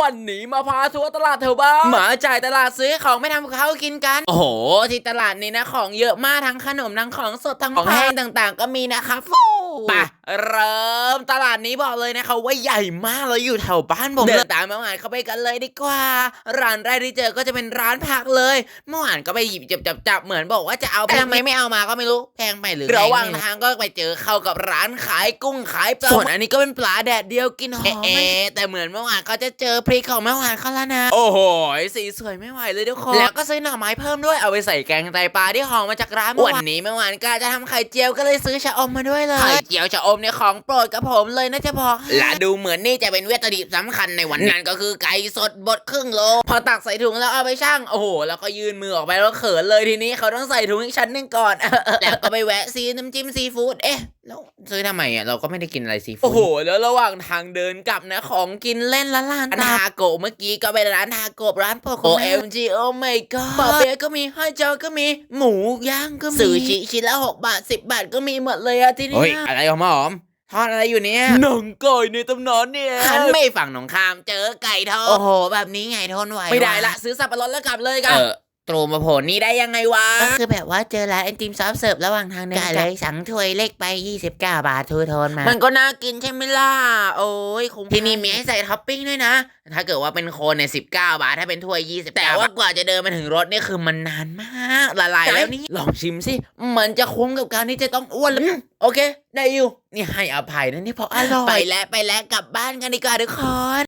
วันนี้มาพาทัวร์ตลาดเถอะบ้างมาจ่ายตลาดซื้อของไม่ทำกับข้าวกินกัน โอ้โห ที่ตลาดนี้นะของเยอะมากทั้งขนมทั้งของสดทั้งของแห้งต่างๆ ก็มีนะคะฟู ไปเริ่มตลาดนี้บอกเลยนะคะว่าใหญ่มากเลยอยู่แถวบ้านผมเดินตามเมื่อวานเข้าไปกันเลยดีกว่า ร้านแรกที่เจอก็จะเป็นร้านผักเลยเมื่อวานก็ไปหยิบจับจับจับเหมือนบอกว่าจะเอาไปทำไมไม่เอามาก็ไม่รู้แพงไปหรือระหว่างทางก็ไปเจอเข้ากับร้านขายกุ้งขายปลาส่วนอันนี้ก็เป็นปลาแดดเดียวกินหอมเอ๊ะแต่เหมือนเมื่อวานเขาจะเจอพริกของเมื่อวานเขาแล้วนะ โอ้โหสีสวยไม่ไหวเลยทุกคนแล้วก็ซื้อหน่อไม้เพิ่มด้วยเอาไปใส่แกงไตปลาที่ห่อมาจากร้านเมื่อวานนี้เมื่อวานก็จะทำไข่เจียวก็เลยซื้อชะอมมาด้วยเลยไข่เจียวชะอมเนี่ยของโปรดกับผมเลยนะจะบอกและดูเหมือนนี่จะเป็นวัตถุดิบสำคัญในวันนั้นก็คือไก่สดบดครึ่งโล พอตักใส่ถุงแล้วเอาไปชั่งโอ้โหแล้วก็ยื่นมือออกไปแล้วเขินเลยทีนี้เขาต้องใส่ถุงอีกชั้นหนึ่งก่อน แล้วก็ไปแวะซีน้ำจิ้มซีฟู้ดเอ๊ะแล้วซื้อทำไมอะเราก็ไม่ได้กินอะไรซีฟู้ดโอ้โห แล้วระหว่างทางเดินกลับนะของกินเล่นละร้านทาโกะเมื่อกี้ก็ไปร้านทาโกะร้านโปรโก OMG oh my god ปอเปี๊ยะก็มีห้อยจอก็มีหมูย่างก็มีซูชิชิ้นละหกบาทสิบบาทก็มีหมดเลยอะที่นี่เฮ้ยอะไรหอมหอมทอดอะไรอยู่เนี่ยหนังไก่ในตำนานเนี่ยฉันไม่ฝั่งหนองคามเจอไก่ทอดโอ้โห แบบนี้ไงทนไหวไม่ได้ละซื้อสับปะรดแล้วกลับเลยกันเออ ตรูมาโผล่นี่ได้ยังไงวะ ก็คือแบบว่าเจอร้านไอติมซอฟต์เสิร์ฟระหว่างทางเดินกเลยสั่งถ้วยเล็กไป 29 บาททูโทนมา มันก็น่ากินใช่ไหมล่ะ โอ้ยคงที่นี่มีให้ใส่ท็อปปิ้งด้วยนะ ถ้าเกิดว่าเป็นโคนเนี่ยสิบเก้าบาท ถ้าเป็นถ้วยยี่สิบแต่ว่ากว่าจะเดินมาถึงรถเนี่ยคือมันนานมาก ละลายแล้วนี่ ลองชิมสิ มันจะคุ้มกับการที่จะต้องอ้วนแล้วโอเค ได้อยู่ นี่ให้อภัยนะนี่เพราะอร่อย ไปแล้วไปแล้วกลับบ้านกันดีกว่าทุกคน